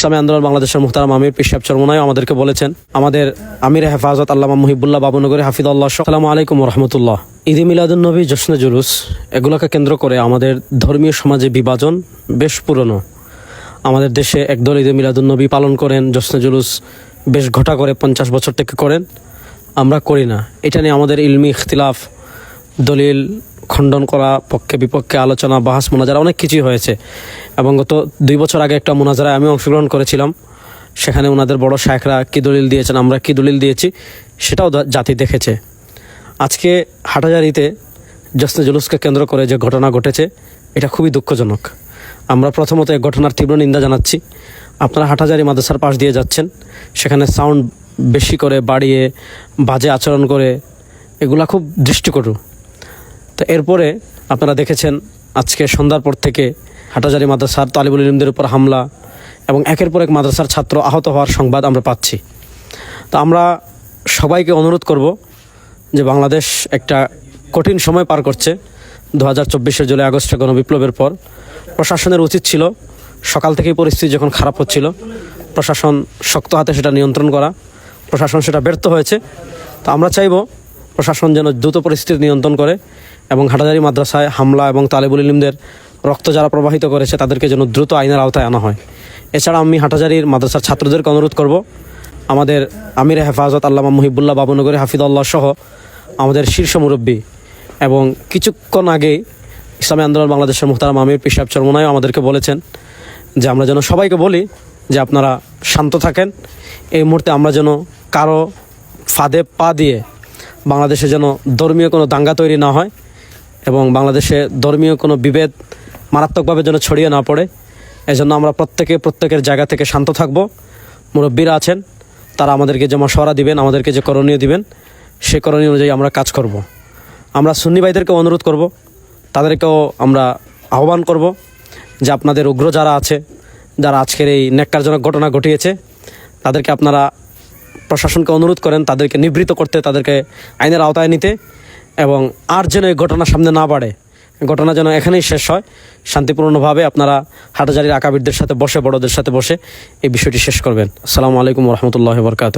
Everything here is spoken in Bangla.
ইসলামী আন্দোলন বাংলাদেশের মুহতারাম আমির পিসাব চরমনায় আমাদেরকে বলেছেন, আমাদের আমির হেফাজত আল্লামা মুহিবুল্লাহ বাবুনগরী হাফিদুল্লাহ সালামু আলাইকুম রহমতুল্লাহ। ঈদে মিলাদুন্নবী জশ্নে জুলুস, এগুলোকে কেন্দ্র করে আমাদের ধর্মীয় সমাজে বিভাজন বেশ পুরনো। আমাদের দেশে একদল ঈদে মিলাদুন্নবী পালন করেন, জশ্নে জুলুস বেশ ঘটা করে পঞ্চাশ বছর থেকে করেন। আমরা করি না। এটা নিয়ে আমাদের ইলমি ইখতিলাফ, দলিল খণ্ডন করা, পক্ষে বিপক্ষে আলোচনা, বাহাস, মোনাজারা অনেক কিছুই হয়েছে। এবং গত দুই বছর আগে একটা মোনাজারায় আমি অংশগ্রহণ করেছিলাম। সেখানে ওনাদের বড় শায়খরা কী দলিল দিয়েছেন, আমরা কী দলিল দিয়েছি, সেটাও জাতি দেখেছে। আজকে হাটাজারিতে জশ্নে জুলুসকে কেন্দ্র করে যে ঘটনা ঘটেছে, এটা খুবই দুঃখজনক। আমরা প্রথমত এই ঘটনার তীব্র নিন্দা জানাচ্ছি। আপনারা হাটাজারি মাদ্রাসার পাশ দিয়ে যাচ্ছেন। সেখানে সাউন্ড বেশি করে বাড়িয়ে, বাজে আচরণ করে, এগুলা খুব দৃষ্টিকটু। তো এরপরে আপনারা দেখেছেন আজকে সন্ধ্যার পর থেকে হাটাজারি মাদ্রাসার তালিবুল ইলমদের উপর হামলা এবং একের পর এক মাদ্রাসার ছাত্র আহত হওয়ার সংবাদ আমরা পাচ্ছি। তো আমরা সবাইকে অনুরোধ করব যে বাংলাদেশ একটা কঠিন সময় পার করছে। দু হাজার চব্বিশের জুলাই আগস্টে গণবিপ্লবের পর প্রশাসনের উচিত ছিল সকাল থেকেই পরিস্থিতি যখন খারাপ হচ্ছিল, প্রশাসন শক্ত হাতে সেটা নিয়ন্ত্রণ করা, প্রশাসন সেটা ব্যর্থ হয়েছে। তো আমরা চাইব প্রশাসন যেন দ্রুত পরিস্থিতি নিয়ন্ত্রণ করে এবং হাটাজারি মাদ্রাসায় হামলা এবং তালেবুল ইলিমদের রক্ত যারা প্রবাহিত করেছে, তাদেরকে যেন দ্রুত আইনের আওতায় আনা হয়। এছাড়া আমি হাটাজারির মাদ্রাসার ছাত্রদেরকে অনুরোধ করব, আমাদের আমির হেফাজত আল্লামা মুহিবুল্লাহ বাবুনগরী হাফিদুল্লাহ সহ আমাদের শীর্ষ মুরব্বী এবং কিছুক্ষণ আগেই ইসলামী আন্দোলন বাংলাদেশের মুহতারাম আমির পিসাব চরমনায় আমাদেরকে বলেছেন যে আমরা যেন সবাইকে বলি যে আপনারা শান্ত থাকেন। এই মুহূর্তে আমরা যেন কারও ফাঁদে পা দিয়ে বাংলাদেশে যেন ধর্মীয় কোনো দাঙ্গা তৈরি না হয় এবং বাংলাদেশে ধর্মীয় কোনো বিভেদ মারাত্মকভাবে যেন ছড়িয়ে না পড়ে এজন্য আমরা প্রত্যেকে প্রত্যেকের জায়গা থেকে শান্ত থাকব মুরব্বীরা আছেন, তারা আমাদেরকে যে মশওয়ারা দিবেন, আমাদেরকে যে করণীয় দিবেন, সে করণীয় অনুযায়ী আমরা কাজ করব। আমরা সুন্নি ভাইদেরকেও অনুরোধ করব, তাদেরকেও আমরা আহ্বান করব যে আপনাদের উগ্র যারা আছে, যারা আজকের এই ন্যাক্কারজনক ঘটনা ঘটিয়েছে, তাদেরকে আপনারা প্রশাসনকে অনুরোধ করেন তাদেরকে নিবৃত করতে, তাদেরকে আইনের আওতায় নিতে এবং আর যেন এই ঘটনা সামনে না বাড়ে। ঘটনা যেন এখানেই শেষ হয়। শান্তিপূর্ণভাবে আপনারা হাটাজারির আকাবিরদের সাথে বসে, বড়দের সাথে বসে এই বিষয়টি শেষ করবেন। আসসালামু আলাইকুম রহমতুল্লাহ বরকাত